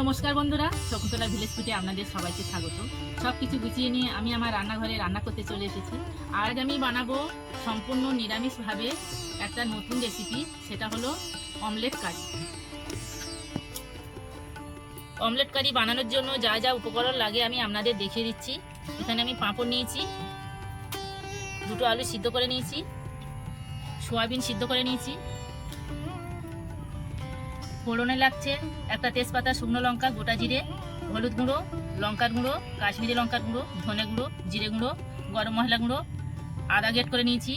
নমস্কার বন্ধুরা শকুন্তলা ভিলেজ ফুটে আপনাদের সবাইকে স্বাগত। সব কিছু গুছিয়ে নিয়ে আমি আমার রান্নাঘরে রান্না করতে চলে এসেছি। আজ আমি বানাবো সম্পূর্ণ নিরামিষভাবে একটা নতুন রেসিপি সেটা হলো অমলেট কারি অমলেট কারি বানানোর জন্য যা যা উপকরণ লাগে আমি আপনাদের দেখিয়ে দিচ্ছি। এখানে আমি পাঁপড় নিয়েছি, দুটো আলু সিদ্ধ করে নিয়েছি, সোয়াবিন সিদ্ধ করে নিয়েছি ফোড়নে লাগছে একটা তেজপাতা, শুকনো লঙ্কা, গোটা জিরে, হলুদ গুঁড়ো, লঙ্কার গুঁড়ো, কাশ্মীরি লঙ্কার গুঁড়ো, ধনে গুঁড়ো, জিরে গুঁড়ো, গরম মশলা গুঁড়ো, আদা গেট করে নিয়েছি,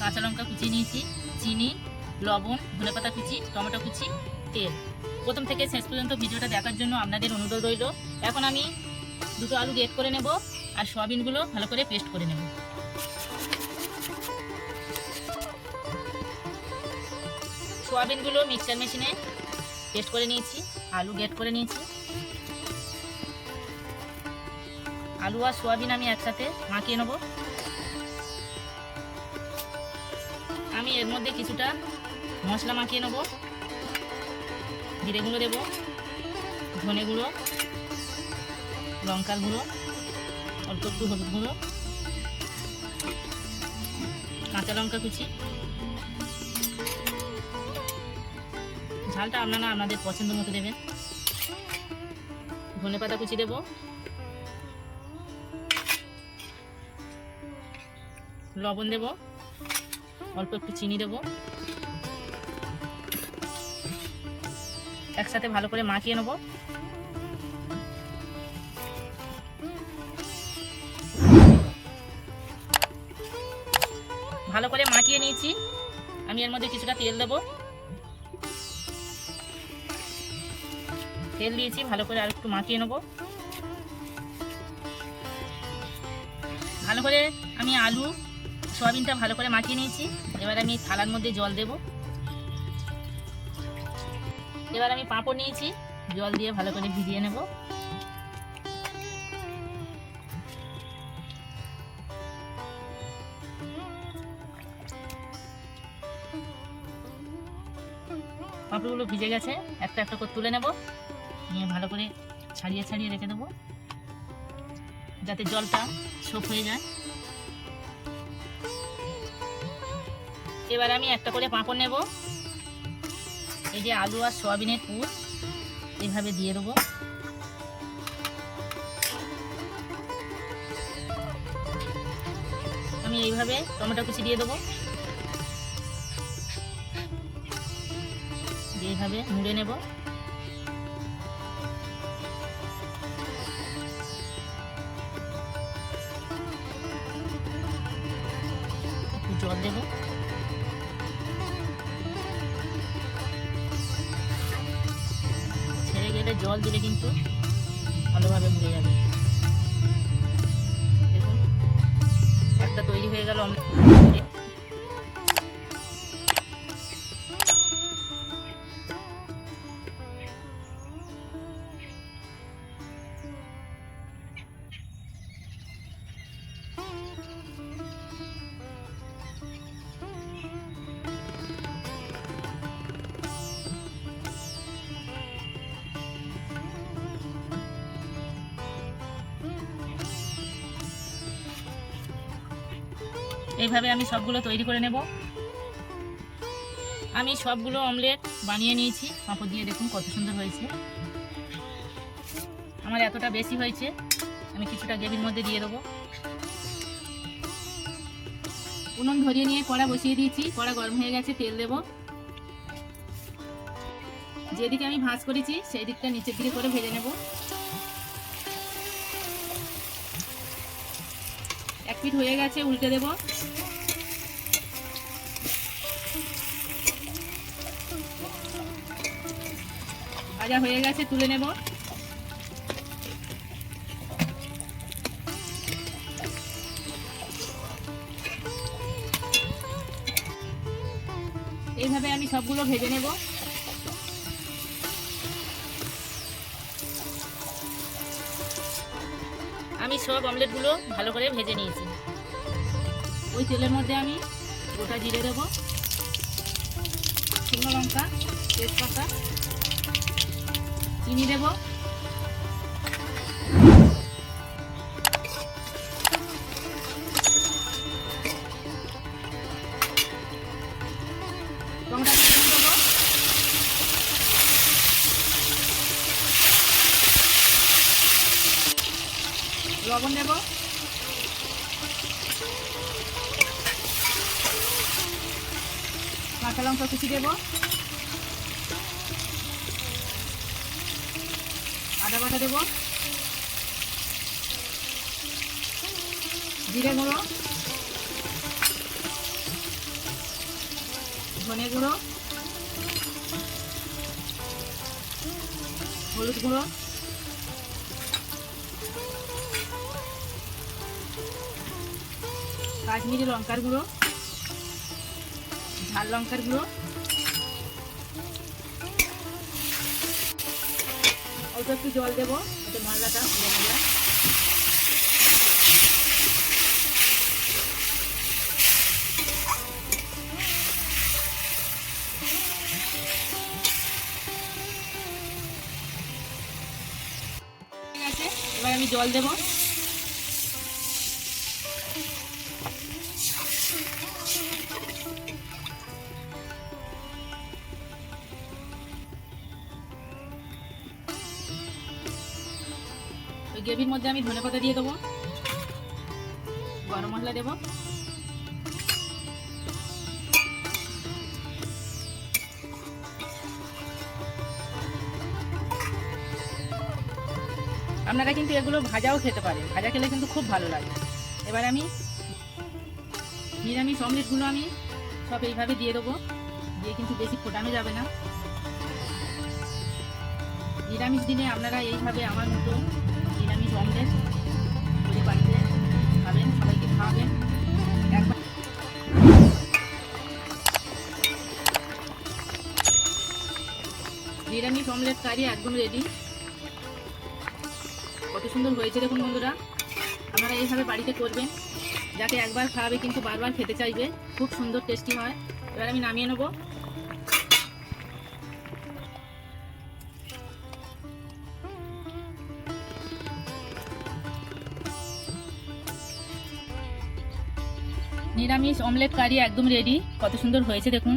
কাঁচা লঙ্কা কুচিয়ে নিয়েছি, চিনি, লবণ, ধনে পাতা কুচি, টমেটো কুচি, তেল। প্রথম থেকে শেষ পর্যন্ত ভিডিওটা দেখার জন্য আপনাদের অনুরোধ রইল। এখন আমি দুটো আলু গেট করে নেব আর সয়াবিনগুলো ভালো করে পেস্ট করে নেব। সোয়াবিনগুলো মিক্সচার মেশিনে পেস্ট করে নিয়েছি, আলু গেট করে নিয়েছি। আলু আর সোয়াবিন আমি একসাথে মাখিয়ে নেব। আমি এর মধ্যে কিছুটা মশলা মাখিয়ে নেব। জিরে গুঁড়ো দেবো, ধনে গুঁড়ো, লঙ্কার গুঁড়ো, অল্প একটু হলুদ গুঁড়ো, কাঁচা লঙ্কা কুচি। ঝালটা আপনারা আপনাদের পছন্দ মতো দেবেন। ধনে পাতা কুচি দেব। লবণ দেব। অল্প একটু চিনি দেব। একসাথে ভালো করে মাখিয়ে নেব। ভালো করে মাখিয়ে নিয়েছি। আমি এর মধ্যে কিছুটা তেল দেবো। তেল দিয়েছি, ভালো করে আর একটু মাখিয়ে নেব। ভালো করে আমি আলু, সয়াবিনটা ভালো করে মাখিয়ে নিয়েছি। এবার আমি থালার মধ্যে জল দেব। এবার আমি পাঁপড় নিয়েছি, জল দিয়ে ভালো করে ভিজিয়ে নেব। পাঁপড়গুলো ভিজে গেছে, একটা একটা করে তুলে নেব। নিয়ে ভালো করে ছাড়িয়ে ছাড়িয়ে রেখে দেবো। যাতে জলটা সোপ হয়ে যায়। এবার আমি একটা করে পাঁপড় নেব। এই যে আলু আর সয়াবিনের পুর এইভাবে দিয়ে দেবো। আমি এইভাবে টমেটো কুচি দিয়ে দেবো। এইভাবে মুড়ে নেব। জল দেব। ছেড়ে গেলে জল দিলে কিন্তু ভালোভাবে মুড়ে যাবে। একটা তৈরি হয়ে গেল অমলেট এইভাবে আমি সবগুলো তৈরি করে নেব। আমি সবগুলো অমলেট বানিয়ে নিয়েছি। পাঁপড় দিয়ে দেখুন কত সুন্দর হয়েছে। আমার এতটা বেশি হয়েছে, আমি কিছুটা গ্রেভির মধ্যে দিয়ে দেবো। উনুন ধরিয়ে নিয়ে কড়া বসিয়ে দিয়েছি। কড়া গরম হয়ে গেছে, তেল দেব। যেদিকে আমি ভাঁজ করেছি সেই দিকটা নিচের দিকে করে ভেজে নেব। এক পিঠ হয়ে গেছে, উল্টে দেব। ভাজা হয়ে গেছে, তুলে নেব। এইভাবে আমি সবগুলো ভেজে নেব। আমি সব অমলেটগুলো ভালো করে ভেজে নিয়েছি। ওই তেলের মধ্যে আমি গোটা জিরে দেবো, শুকনো লঙ্কা, তেজপাতা, চিনি দেবো লবণ দেব কাঁচা লঙ্কা কুচি দেব। আদা বাটা দেব। জিরে গুঁড়ো। ধনে গুঁড়ো। হলুদ গুঁড়ো। কাশ্মীরি লঙ্কার গুঁড়ো, ঝাল লঙ্কার গুঁড়ো। অল্প একটু জল দেবো যাতে মশলাটা এবার আমি জল দেবো। গ্রেভির মধ্যে আমি ধনে পাতা দিয়ে দেবো। গরম মশলা দেবো। আপনারা কিন্তু এগুলো ভাজাও খেতে পারেন। ভাজা খেলে কিন্তু খুব ভালো লাগে। এবার আমি নিরামিষ অমলেটগুলো আমি সব এইভাবে দিয়ে দেবো। দিয়ে কিন্তু বেশি ফোটানো যাবে না। নিরামিষ দিনে আপনারা এইভাবে আমার মতো অমলেট কারি, একদম রেডি কত সুন্দর হয়েছে দেখুন বন্ধুরা। আপনারা এইভাবে বাড়িতে করবেন যাতে একবার খাওয়াবে কিন্তু বারবার খেতে চাইবে। খুব সুন্দর টেস্টি হয়। এবার আমি নামিয়ে নেব। নিরামিষ অমলেট কারি একদম রেডি কত সুন্দর হয়েছে দেখুন।